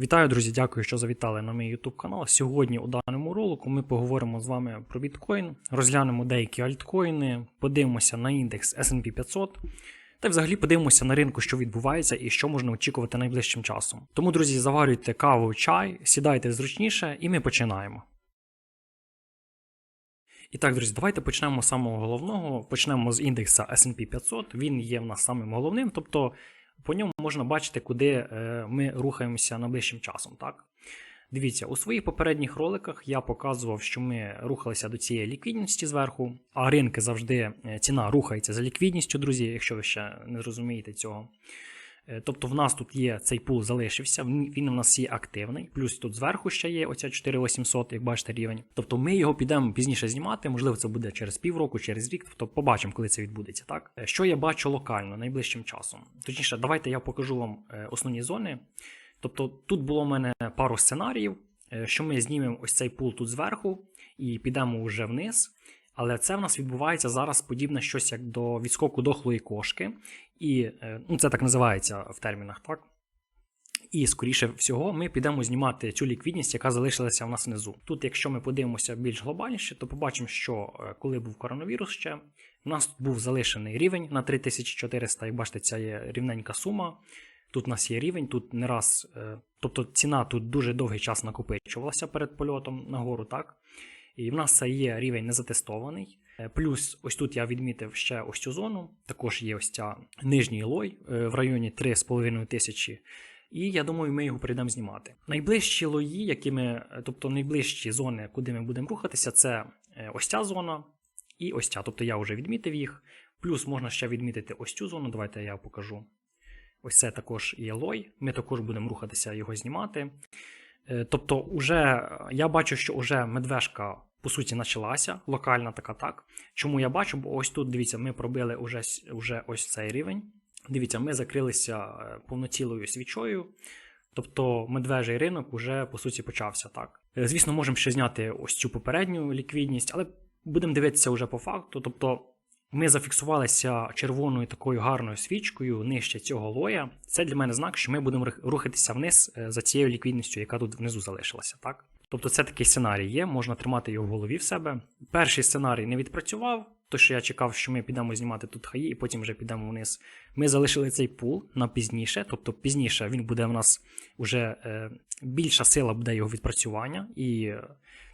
Вітаю, друзі! Дякую, що завітали на мій YouTube канал. Сьогодні у даному ролику ми поговоримо з вами про біткоін, розглянемо деякі альткоїни, подивимося на індекс SP 500 та й взагалі подивимося на ринку, що відбувається і що можна очікувати найближчим часом. Тому, друзі, заварюйте каву, чай, сідайте зручніше, і ми починаємо. І так, друзі, давайте почнемо з самого головного. Почнемо з індекса SP 500. Він є в нас самим головним, тобто по ньому можна бачити, куди е, ми рухаємося найближчим часом. Так? Дивіться, у своїх попередніх роликах я показував, що ми рухалися до цієї ліквідності зверху, а ринки завжди е, ціна рухається за ліквідністю, друзі, якщо ви ще не розумієте цього. Е, Тобто в нас тут є цей пул залишився, він у нас є активний, плюс тут зверху ще є оця 4800, як бачите, рівень. Тобто ми його підемо пізніше знімати, можливо, це буде через півроку, через рік, тобто побачимо, коли це відбудеться. Так? Е, Що я бачу локально найближчим часом? Точніше, давайте я покажу вам е, основні зони. Тобто тут було в мене пару сценаріїв, що ми знімемо ось цей пул тут зверху і підемо вже вниз. Але це в нас відбувається зараз подібне щось як до відскоку дохлої кошки. І е, ну, це так називається в термінах, так? І, скоріше всього, ми підемо знімати цю ліквідність, яка залишилася в нас внизу. Тут, якщо ми подивимося більш глобальніше, то побачимо, що е, коли був коронавірус ще, у нас був залишений рівень на 3400, як бачите, ця є рівненька сума. Тут у нас є рівень, тут не раз, е, тобто ціна тут дуже довгий час накопичувалася перед польотом нагору, так? І в нас це є рівень незатестований. Е, Плюс ось тут я відмітив ще ось цю зону. Також є ось ця нижній лой е, в районі 3,5 тисячі. І я думаю, ми його прийдемо знімати. Найближчі лої, які ми, е, тобто найближчі зони, куди ми будемо рухатися, це ось ця зона і ось ця. Тобто я вже відмітив їх. Плюс можна ще відмітити ось цю зону. Давайте я покажу. Ось це також є лой. Ми також будемо рухатися його знімати. Тобто, уже я бачу, що вже медвежка по суті почалася, локальна така так. Чому я бачу? Бо ось тут, дивіться, ми пробили уже, уже ось цей рівень. Дивіться, ми закрилися е, повноцілою свічою. Тобто медвежий ринок уже по суті почався так. Е, Звісно, можемо ще зняти ось цю попередню ліквідність, але будемо дивитися вже по факту. Тобто ми зафіксувалися червоною такою гарною свічкою нижче цього лоя. Це для мене знак, що ми будемо рухатися вниз е, за цією ліквідністю, яка тут внизу залишилася. Так? Тобто це такий сценарій є, можна тримати його в голові в себе. Перший сценарій не відпрацював, то що я чекав, що ми підемо знімати тут хаї, і потім вже підемо вниз. Ми залишили цей пул на пізніше, тобто пізніше він буде в нас вже е, більша сила буде його відпрацювання. І, е,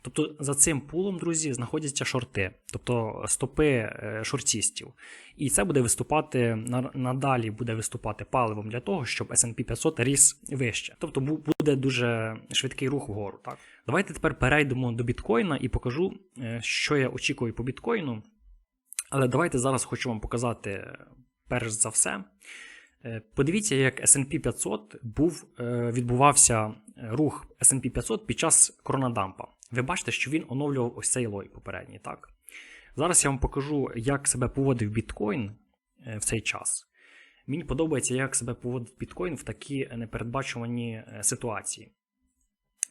тобто за цим пулом, друзі, знаходяться шорти, тобто стопи е, шортістів. І це буде виступати надалі буде виступати паливом для того, щоб SP 500 ріс вище. Тобто буде дуже швидкий рух вгору. Так? Давайте тепер перейдемо до біткоїна і покажу, е, що я очікую по біткоїну. Але давайте зараз хочу вам показати перш за все. Е, Подивіться, як SP 500 був, е, відбувався рух SP 500 під час коронадампа. Ви бачите, що він оновлював ось цей лой попередній. так? Зараз я вам покажу, як себе поводив біткоін е, в цей час. Мені подобається, як себе поводить біткоін в такі непередбачувані ситуації.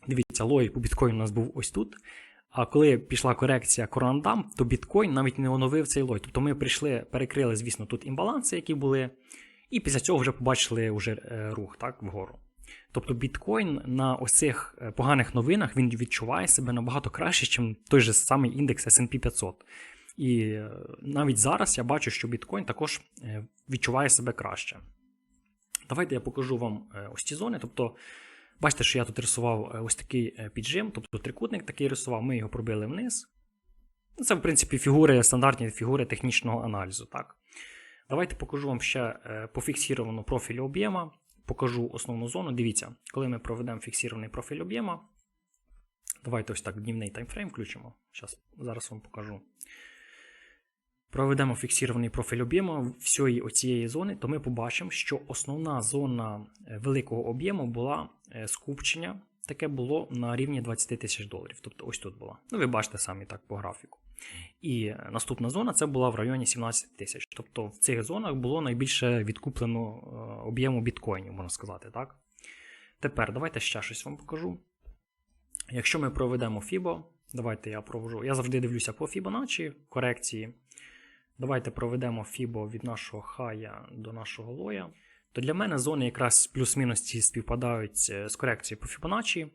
Дивіться, лой по біткоїну у нас був ось тут. А коли пішла корекція коронадам, то біткоін навіть не оновив цей лой. Тобто ми прийшли, перекрили, звісно, тут імбаланси, які були, і після цього вже побачили вже е, рух так, вгору. Тобто біткоін на ось цих е, поганих новинах він відчуває себе набагато краще, ніж той же самий індекс SP 500. І е, навіть зараз я бачу, що біткоін також відчуває себе краще. Давайте я покажу вам ось ці зони. Тобто, бачите, що я тут рисував е, ось такий е, піджим, тобто трикутник такий рисував, ми його пробили вниз. Ну, Це, в принципі, фігури, стандартні фігури технічного аналізу. Так? Давайте покажу вам ще е, пофіксіровану профіль об'єма. Покажу основну зону. Дивіться, коли ми проведемо фіксірований профіль об'єма. Давайте ось так днівний таймфрейм включимо. Щас, зараз вам покажу. Проведемо фіксірований профіль об'єму всієї оцієї зони, то ми побачимо, що основна зона е, великого об'єму була е, скупчення. Таке було на рівні 20 тисяч доларів. Тобто ось тут була. Ну, ви бачите самі так по графіку. І е, наступна зона це була в районі 17 тисяч. Тобто в цих зонах було найбільше відкуплено об'єму біткоїнів, можна сказати, так? Тепер давайте ще щось вам покажу. Якщо ми проведемо FIBO, давайте я провожу. Я завжди дивлюся по Fibonacci корекції. Давайте проведемо FIBO від нашого хая до нашого лоя. то для мене зони якраз плюс-мінус ці співпадають е, з корекцією по Fibonacci.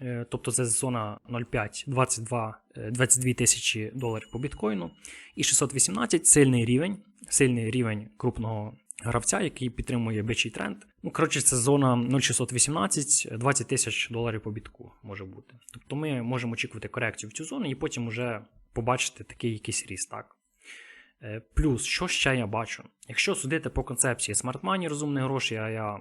Е, Тобто це зона 0,5 22, е, 22 тисячі доларів по біткоїну. І 618 сильний рівень, сильний рівень крупного гравця, який підтримує бичий тренд. Ну, коротше, це зона 0,618, 20 тисяч доларів по бітку може бути. Тобто ми можемо очікувати корекцію в цю зону і потім вже побачити такий якийсь ріст. Так? Е, Плюс, що ще я бачу? Якщо судити по концепції Smart Money, розумні гроші, а я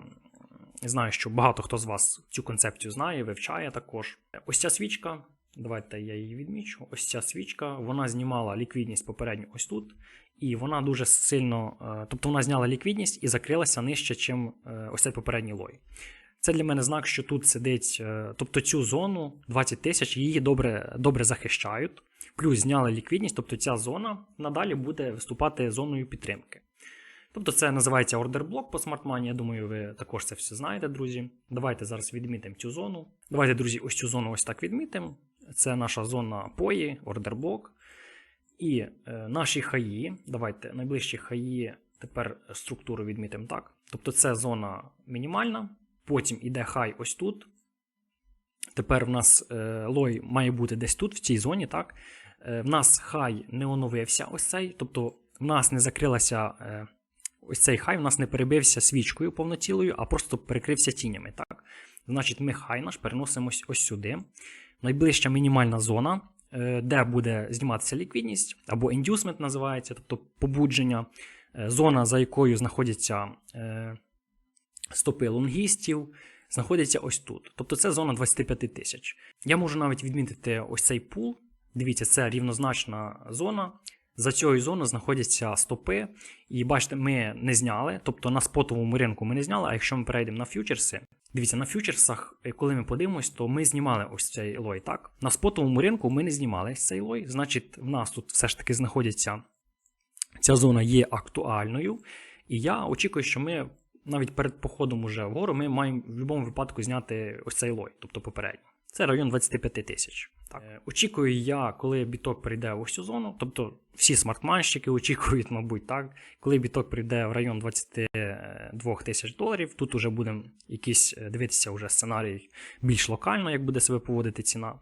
знаю, що багато хто з вас цю концепцію знає, вивчає також. Ось ця свічка, давайте я її відмічу. Ось ця свічка, вона знімала ліквідність попередньо ось тут, і вона дуже сильно, е, тобто вона зняла ліквідність і закрилася нижче, чим е, ось цей попередній лой. Це для мене знак, що тут сидить, тобто цю зону 20 тисяч, її добре, добре захищають. Плюс зняли ліквідність, тобто ця зона надалі буде виступати зоною підтримки. Тобто це називається ордер блок по Money, Я думаю, ви також це все знаєте, друзі. Давайте зараз відмітимо цю зону. Давайте, друзі, ось цю зону ось так відмітимо. Це наша зона пої, ордер блок. І е, наші хаї, давайте найближчі хаї тепер структуру відмітимо так. Тобто це зона мінімальна, потім іде хай ось тут. Тепер в нас е, лой має бути десь тут, в цій зоні, так? Е, в нас хай не оновився ось цей, тобто в нас не закрилася е, ось цей хай, в нас не перебився свічкою повноцілою, а просто перекрився тінями. так? Значить, ми хай наш переносимо ось, сюди. Найближча мінімальна зона, е, де буде зніматися ліквідність, або індюсмент називається, тобто побудження, зона, за якою знаходяться стопи лонгістів, знаходиться ось тут. Тобто це зона 25 тисяч. Я можу навіть відмітити ось цей пул. Дивіться, це рівнозначна зона. За цією зоною знаходяться стопи. І бачите, ми не зняли, тобто на спотовому ринку ми не зняли, а якщо ми перейдемо на фьючерси, дивіться, на фьючерсах, е, коли ми подивимось, то ми знімали ось цей лой. так? На спотовому ринку ми не знімали цей лой, значить, в нас тут все ж таки знаходиться ця зона є актуальною. І я очікую, що ми навіть перед походом уже вгору ми маємо в будь-якому випадку зняти ось цей лой, тобто попередньо. Це район 25 тисяч. Так. Е, Очікую я, коли біток прийде ось цю зону, тобто всі смартманщики очікують, мабуть, так, коли біток прийде в район 22 тисяч доларів, тут уже будемо якісь е, дивитися вже сценарій більш локально, як буде себе поводити ціна.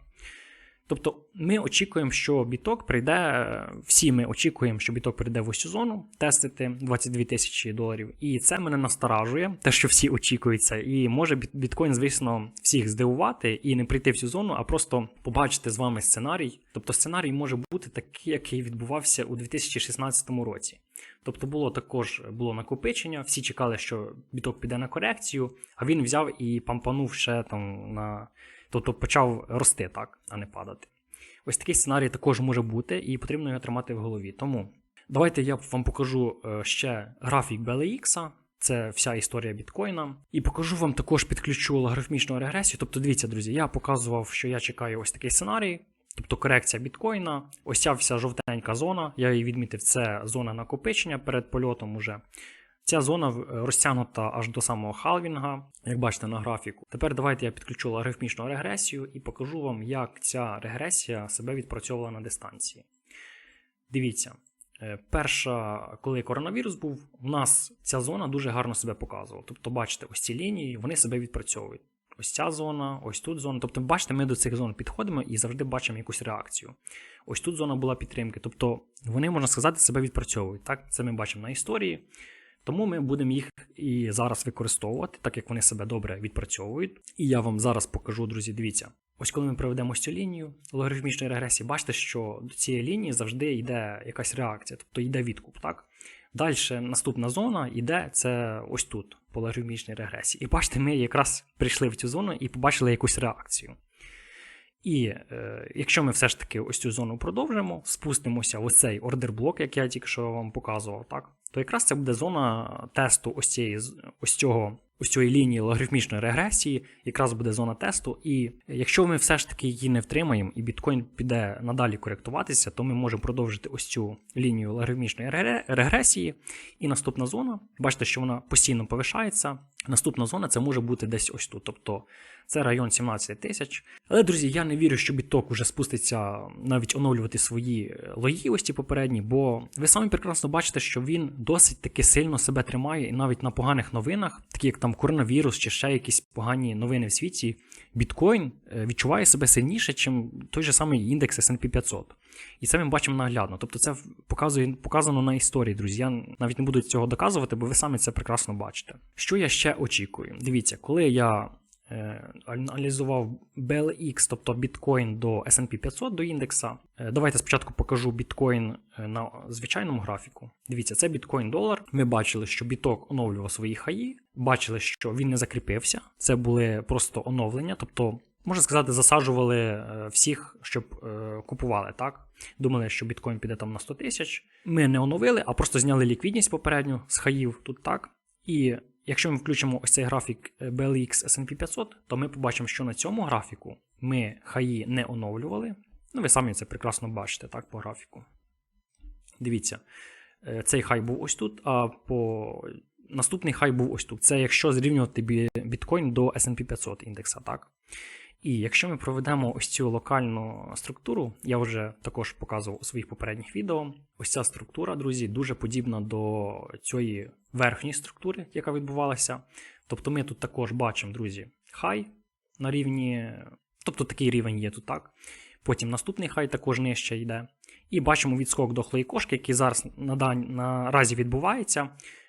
Тобто ми очікуємо, що біток прийде, всі ми очікуємо, що біток прийде в ось зону тестити 22 тисячі доларів. І це мене насторажує, те, що всі очікують це. І може біткоін, звісно, всіх здивувати і не прийти в цю зону, а просто побачити з вами сценарій. Тобто сценарій може бути такий, який відбувався у 2016 році. Тобто було також було накопичення, всі чекали, що біток піде на корекцію, а він взяв і пампанув ще там на. Тобто почав рости, так, а не падати. Ось такий сценарій також може бути, і потрібно його тримати в голові. Тому давайте я вам покажу е, ще графік BLX, це вся історія біткоїна. І покажу вам також підключу логарифмічну регресію. Тобто, дивіться, друзі, я показував, що я чекаю ось такий сценарій. Тобто корекція біткоїна, ось ця вся жовтенька зона, я її відмітив, це зона накопичення перед польотом уже. Ця зона розтягнута аж до самого халвінга, як бачите на графіку. Тепер давайте я підключу логарифмічну регресію і покажу вам, як ця регресія себе відпрацьовувала на дистанції. Дивіться, е, перша, коли коронавірус був, у нас ця зона дуже гарно себе показувала. Тобто, бачите, ось ці лінії вони себе відпрацьовують. Ось ця зона, ось тут зона. Тобто, бачите, ми до цих зон підходимо і завжди бачимо якусь реакцію. Ось тут зона була підтримки. Тобто вони, можна сказати, себе відпрацьовують. Так? Це ми бачимо на історії. Тому ми будемо їх і зараз використовувати, так як вони себе добре відпрацьовують. І я вам зараз покажу, друзі, дивіться. Ось коли ми проведемо цю лінію логарифмічної регресії, бачите, що до цієї лінії завжди йде якась реакція, тобто йде відкуп. так? Далі наступна зона йде це ось тут, по логарифмічній регресії. І бачите, ми якраз прийшли в цю зону і побачили якусь реакцію. І е, якщо ми все ж таки ось цю зону продовжимо, спустимося в цей ордер-блок, як я тільки що вам показував, так, то якраз це буде зона тесту ось цієї ось цього. Ось цієї лінії логарифмічної регресії якраз буде зона тесту. І якщо ми все ж таки її не втримаємо, і біткоін піде надалі коректуватися, то ми можемо продовжити ось цю лінію логарифмічної регресії. І наступна зона, бачите, що вона постійно повишається, Наступна зона це може бути десь ось тут. Тобто це район 17 тисяч. Але, друзі, я не вірю, що біток уже спуститься навіть оновлювати свої е, лої ось ті попередні, бо ви самі прекрасно бачите, що він досить таки сильно себе тримає, і навіть на поганих новинах, такі як там коронавірус чи ще якісь погані новини в світі, біткоін е, відчуває себе сильніше, ніж той же самий індекс S&P 500. І це ми бачимо наглядно. Тобто це показує, показано на історії, друзі. Я навіть не буду цього доказувати, бо ви самі це прекрасно бачите. Що я ще очікую? Дивіться, коли я аналізував BLX, тобто біткоін до SP 500 до індекса. Е, давайте спочатку покажу біткоін е, на звичайному графіку. Дивіться, це біткоін долар. Ми бачили, що біток оновлював свої хаї, бачили, що він не закріпився. Це були просто оновлення, тобто. Можна сказати, засаджували е, всіх, щоб е, купували, так? Думали, що біткоін піде там на 100 тисяч. Ми не оновили, а просто зняли ліквідність попередню з хаїв тут так. І якщо ми включимо ось цей графік BLX S&P 500, то ми побачимо, що на цьому графіку ми хаї не оновлювали. Ну, ви самі це прекрасно бачите, так, по графіку. Дивіться, е, цей хай був ось тут, а по наступний хай був ось тут. Це якщо зрівнювати біткоін до SP 500 індекса, так? І якщо ми проведемо ось цю локальну структуру, я вже також показував у своїх попередніх відео. Ось ця структура, друзі, дуже подібна до цієї верхньої структури, яка відбувалася. Тобто ми тут також бачимо, друзі, хай на рівні, тобто такий рівень є тут так. Потім наступний хай також нижче йде. І бачимо відскок дохлої кошки, який зараз на дань, наразі відбувається.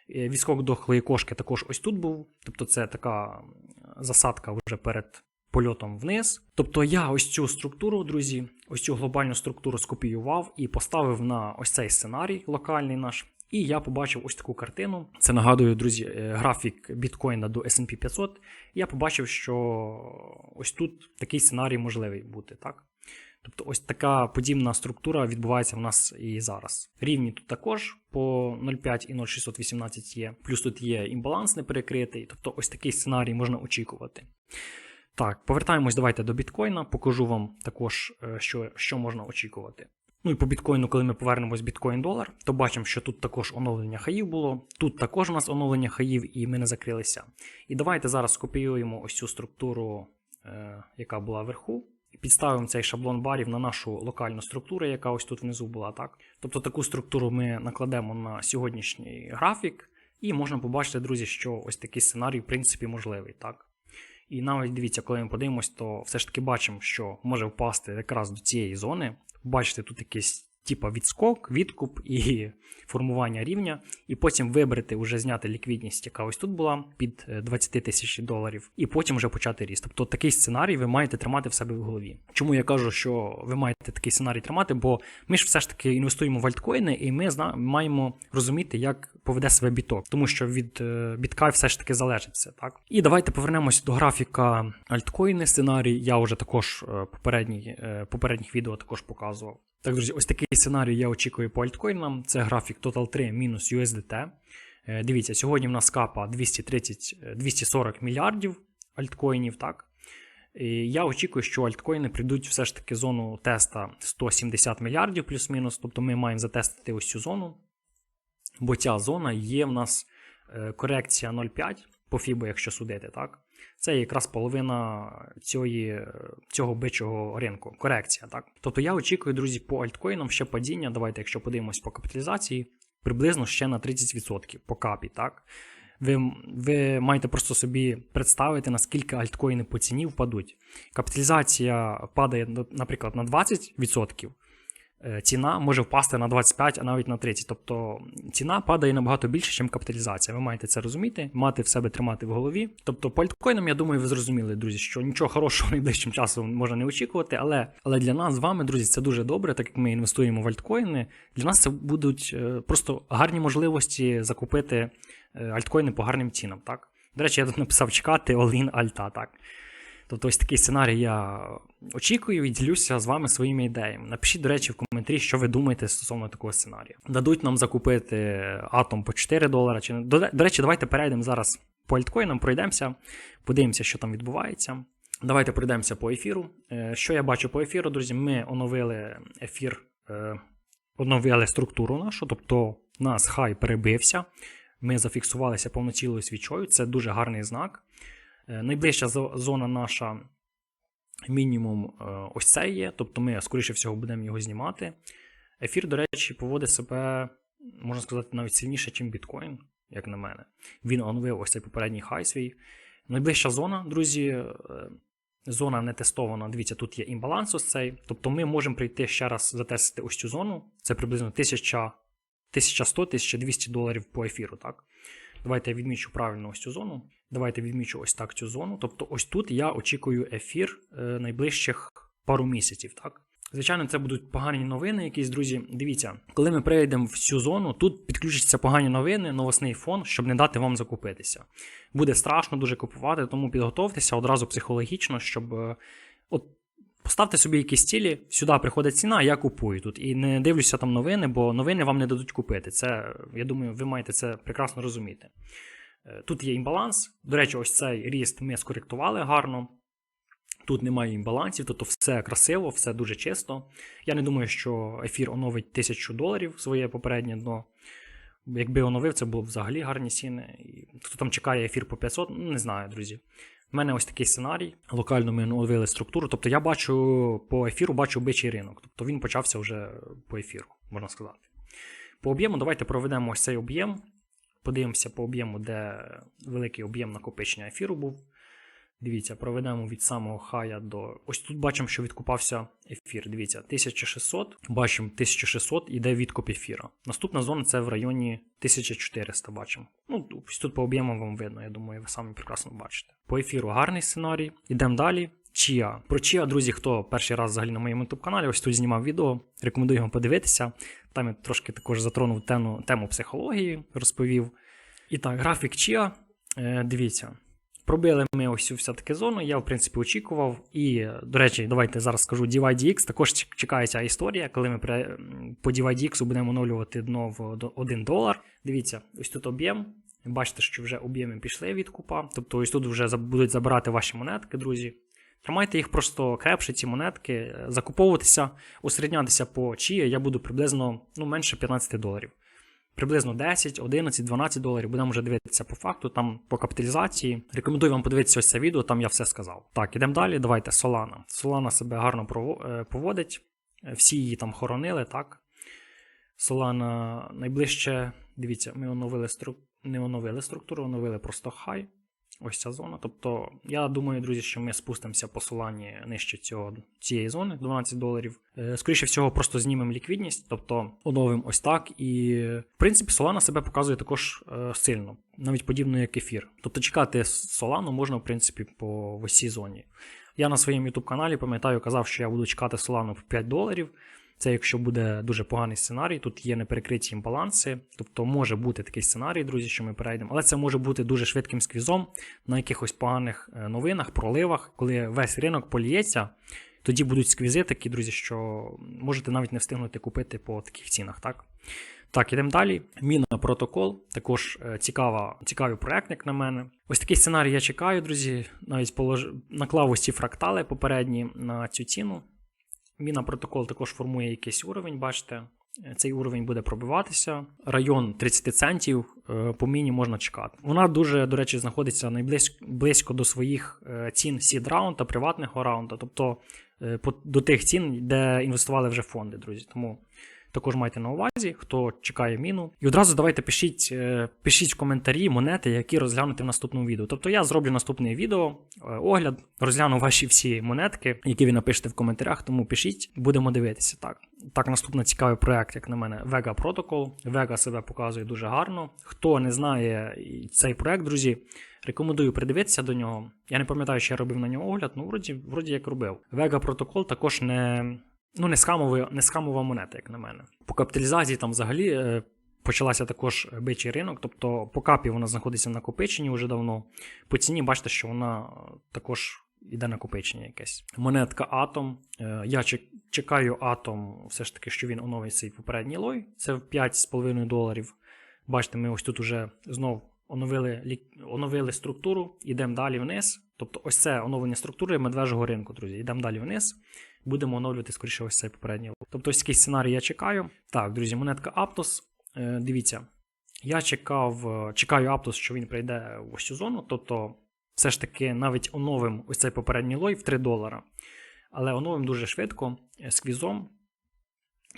Е, відскок дохлої кошки також ось тут був. Тобто це така засадка вже перед польотом вниз. Тобто я ось цю структуру, друзі, ось цю глобальну структуру скопіював і поставив на ось цей сценарій локальний наш. І я побачив ось таку картину. Це нагадую, друзі, е, графік біткоїна до SP 500. Я побачив, що ось тут такий сценарій можливий бути, так? Тобто ось така подібна структура відбувається в нас і зараз. Рівні тут також по 0,5 і 0,618 є, плюс тут є імбаланс не перекритий, тобто ось такий сценарій можна очікувати. Так, повертаємось давайте до біткоїна, покажу вам також, е, що що можна очікувати. Ну і по біткоїну, коли ми повернемось біткоін-долар, то бачимо, що тут також оновлення хаїв було. Тут також у нас оновлення хаїв, і ми не закрилися. І давайте зараз скопіюємо ось цю структуру, е, яка була вверху. Підставимо цей шаблон барів на нашу локальну структуру, яка ось тут внизу була. так? Тобто таку структуру ми накладемо на сьогоднішній графік, і можна побачити, друзі, що ось такий сценарій, в принципі, можливий. так? І навіть дивіться, коли ми подивимось, то все ж таки бачимо, що може впасти якраз до цієї зони. Бачите, тут якийсь типа відскок, відкуп і формування рівня, і потім вибрати, вже зняти ліквідність, яка ось тут була під 20 е, тисяч доларів, і потім вже почати ріст. Тобто такий сценарій ви маєте тримати в себе в голові. Чому я кажу, що ви маєте такий сценарій тримати? Бо ми ж все ж таки інвестуємо в альткоїни, і ми зна маємо розуміти, як поведе себе біток, тому що від е, бітка все ж таки залежить все. Так і давайте повернемось до графіка альткоїни сценарій. Я вже також е, попередній попередніх відео також показував. Так, друзі, ось такий сценарій я очікую по альткоїнам. Це графік Total 3 мінус USDT. Е, дивіться, сьогодні в нас капа 230, 240 е, мільярдів альткоїнів. так? І Я очікую, що альткоїни прийдуть все ж таки зону теста 170 мільярдів плюс-мінус. Тобто ми маємо затестити ось цю зону. Бо ця зона є в нас е, корекція 0,5 по FIBO, якщо судити. так? Це якраз половина цієї, цього бичого ринку, корекція. так? Тобто я очікую, друзі, по альткоїнам ще падіння. Давайте, якщо подивимось по капіталізації, приблизно ще на 30% по капі. так? Ви ви маєте просто собі представити, наскільки альткоїни по ціні впадуть. Капіталізація падає, наприклад, на 20%. Е, ціна може впасти на 25, а навіть на 30. Тобто ціна падає набагато більше, ніж капіталізація. Ви маєте це розуміти, мати в себе тримати в голові. Тобто, по альткоїнам, я думаю, ви зрозуміли, друзі, що нічого хорошого найближчим часом можна не очікувати. Але але для нас з вами, друзі, це дуже добре, так як ми інвестуємо в альткоїни. Для нас це будуть е, просто гарні можливості закупити е, альткоїни по гарним цінам. так? До речі, я тут написав чекати all-in альта. так? Тобто ось такий сценарій я очікую і ділюся з вами своїми ідеями. Напишіть, до речі, в коментарі, що ви думаєте стосовно такого сценарію. Дадуть нам закупити атом по 4 долара. Чи До, до речі, давайте перейдемо зараз по альткоїнам, пройдемося, подивимося, що там відбувається. Давайте пройдемося по ефіру. Е, що я бачу по ефіру, друзі? Ми оновили ефір, е, оновили структуру нашу, тобто нас хай перебився. ми зафіксувалися повноцілою свічою. Це дуже гарний знак. Е, Найближча зона наша мінімум е, ось це є, тобто ми, скоріше всього, будемо його знімати. Ефір, до речі, поводить себе, можна сказати, навіть сильніше, ніж біткоін, як на мене. Він оновив ось цей попередній хай свій. Найближча зона, друзі, е, зона не тестована. Дивіться, тут є імбаланс ось цей. Тобто ми можемо прийти ще раз затестити ось цю зону. Це приблизно 1100-1200 доларів по ефіру, так? Давайте я відмічу правильно ось цю зону. Давайте відмічу ось так цю зону. Тобто, ось тут я очікую ефір е, найближчих пару місяців, так? Звичайно, це будуть погані новини, якісь друзі. Дивіться, коли ми перейдемо в цю зону, тут підключаться погані новини, новосний фон, щоб не дати вам закупитися. Буде страшно дуже купувати, тому підготовтеся одразу психологічно, щоб е, от Поставте собі якісь цілі, сюди приходить ціна, я купую тут. І не дивлюся там новини, бо новини вам не дадуть купити. Це, я думаю, ви маєте це прекрасно розуміти. Е, Тут є імбаланс. До речі, ось цей ріст ми скоректували гарно. Тут немає імбалансів, тобто все красиво, все дуже чисто. Я не думаю, що ефір оновить 1000 доларів своє попереднє дно. Якби оновив, це було б взагалі гарні ціни. Хто там чекає ефір по 500, ну не знаю, друзі. У мене ось такий сценарій. Локально ми оновили структуру. Тобто я бачу по ефіру бачу бичий ринок. Тобто він почався вже по ефіру, можна сказати. По об'єму, давайте проведемо ось цей об'єм. Подивимося по об'єму, де великий об'єм накопичення ефіру був. Дивіться, проведемо від самого хая до. Ось тут бачимо, що відкупався ефір. Дивіться, 1600. Бачимо 1600 іде відкуп ефіра. Наступна зона це в районі 1400 бачимо. Ну, ось тут по об'ємам вам видно, я думаю, ви самі прекрасно бачите. По ефіру гарний сценарій. Ідемо далі. Чія. Про Чія, друзі, хто перший раз взагалі на моєму youtube каналі, ось тут знімав відео. Рекомендую вам подивитися. Там я трошки також затронув тему, тему психології, розповів. І так, графік Чія. Е, дивіться. Пробили ми ось цю все-таки зону, я, в принципі, очікував. І, до речі, давайте зараз скажу DYDX. Також чек- чекає ця історія, коли ми по DYDX будемо оновлювати дно в 1 долар. Дивіться, ось тут об'єм. Бачите, що вже об'єми пішли від купа. Тобто ось тут вже будуть забирати ваші монетки, друзі. Тримайте їх просто крепше, ці монетки, закуповуватися, усереднятися по чия, я буду приблизно ну, менше 15 доларів. Приблизно 10, 11, 12 доларів. Будемо вже дивитися по факту, там по капіталізації. Рекомендую вам подивитися ось це відео, там я все сказав. Так, ідемо далі. Давайте Solana. Solana себе гарно е, поводить. Е, Всі її там хоронили, так. Solana найближче, дивіться, ми оновили стру... не оновили структуру, оновили просто хай. Ось ця зона. Тобто, я думаю, друзі, що ми спустимося по солані нижче цього, цієї зони 12 доларів. Е, Скоріше всього, просто знімемо ліквідність, тобто оновимо ось так. І, в принципі, Solana себе показує також е, сильно, навіть подібно як ефір. Тобто чекати Solana можна, в принципі, по ось цій зоні. Я на своєму YouTube каналі пам'ятаю, казав, що я буду чекати Solana по 5 доларів. Це якщо буде дуже поганий сценарій, тут є неперекриті імбаланси, тобто може бути такий сценарій, друзі, що ми перейдемо, але це може бути дуже швидким сквізом на якихось поганих е, новинах, проливах, коли весь ринок поліється, тоді будуть сквізи такі, друзі, що можете навіть не встигнути купити по таких цінах. Так, так ідемо далі. Міна протокол, також е, цікава, цікавий проект, як на мене. Ось такий сценарій я чекаю, друзі. Навіть полож... наклав ось ці фрактали попередні на цю ціну. Міна протокол також формує якийсь уровень, бачите. Е, Цей уровень буде пробиватися. Район 30 центів е, по міні можна чекати. Вона дуже, до речі, знаходиться найблизько близько до своїх е, цін сід раунда та приватного раунда, тобто до тих цін, де інвестували вже фонди, друзі. Тому також майте на увазі, хто чекає міну. І одразу давайте пишіть, е, пишіть в коментарі монети, які розглянути в наступному відео. Тобто я зроблю наступне відео, е, огляд, розгляну ваші всі монетки, які ви напишете в коментарях, тому пишіть, будемо дивитися. Так, так наступний цікавий проект, як на мене, Vega Protocol. Vega себе показує дуже гарно. Хто не знає цей проект, друзі, рекомендую придивитися до нього. Я не пам'ятаю, чи я робив на нього огляд, ну вроді, вроді як робив. Vega Protocol також не. Ну, не схамова, не схамова монета, як на мене. По капіталізації там взагалі е, почалася також бичий ринок, тобто по капі вона знаходиться в накопиченні вже давно. По ціні бачите, що вона е, також іде накопичення якесь. Монетка Atom. Е, я чекаю Atom, все ж таки, що він оновить цей попередній лой. Це в 5,5 доларів. Бачите, ми ось тут уже знов оновили, оновили структуру, йдемо далі вниз. Тобто, ось це оновлення структури медвежого ринку, друзі. Йдемо далі вниз. Будемо оновлювати скоріше ось цей попередній. Тобто ось такий сценарій я чекаю. Так, друзі, монетка Aptos. Е, дивіться, Я чекав, е, чекаю Аптос, що він прийде в ось цю зону, тобто все ж таки навіть оновим ось цей попередній лой в 3 долара. Але оновим дуже швидко, е, з квізом.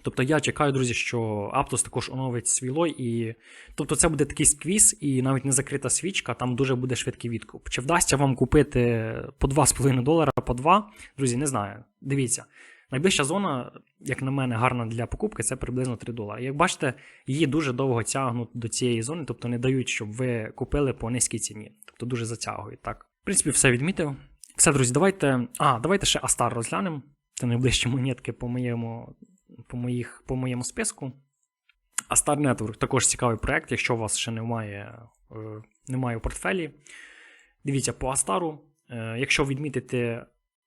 Тобто я чекаю, друзі, що Аптос також оновить свій лой. І... Тобто це буде такий сквіз і навіть не закрита свічка, там дуже буде швидкий відкуп. Чи вдасться вам купити по 2,5 долара, по 2? Друзі, не знаю. Дивіться. Найближча зона, як на мене, гарна для покупки, це приблизно 3 долари. Як бачите, її дуже довго тягнуть до цієї зони, тобто не дають, щоб ви купили по низькій ціні. Тобто дуже затягують. Так. В принципі, все відмітив. Все, друзі, давайте. А, давайте ще Астар розглянемо. Це найближчі монетки по моєму, по моїх, по моєму списку. Астар Network також цікавий проект, якщо у вас ще немає, е, немає у портфелі. Дивіться, по Астару, е, якщо відмітити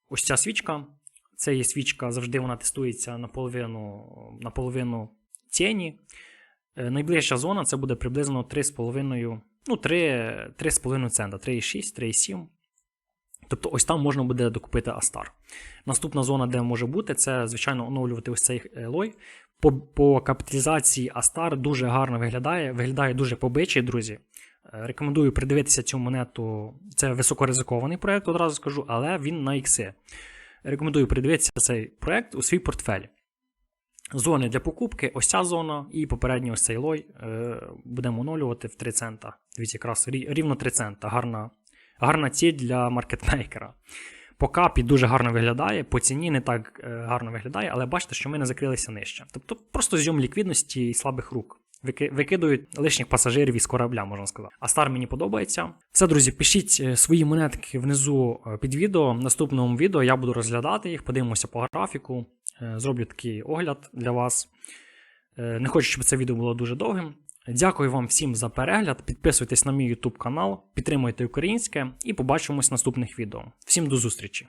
ось ця свічка, це є свічка, завжди вона тестується наполовину, наполовину тіні. Е, Найближча зона це буде приблизно 3,5, ну, 3, 3,5 цента, 3,6, 3,7. Тобто ось там можна буде докупити Астар. Наступна зона, де може бути, це, звичайно, оновлювати ось цей лой. По, по капіталізації Астар дуже гарно виглядає, виглядає дуже побичий, друзі. Е, Рекомендую придивитися цю монету. Це високоризикований проект, одразу скажу, але він на ікси. Рекомендую придивитися цей проект у свій портфель. Зони для покупки, ось ця зона і попередній ось цей лой е, будемо оновлювати в 3 цента. Дивіться, якраз рівно 3 цента. Гарна, гарна ціль для маркетмейкера. По капі дуже гарно виглядає, по ціні не так е, гарно виглядає, але бачите, що ми не закрилися нижче. Тобто просто зйом ліквідності і слабих рук. Вики- Викидують лишніх пасажирів із корабля, можна сказати. А стар мені подобається. Все, друзі, пишіть е, свої монетки внизу е, під відео. В наступному відео я буду розглядати їх, подивимося по графіку, зроблю такий огляд для вас. Не хочу, щоб це відео було дуже довгим. Дякую вам всім за перегляд. Підписуйтесь на мій YouTube канал, підтримуйте українське і побачимось в наступних відео. Всім до зустрічі!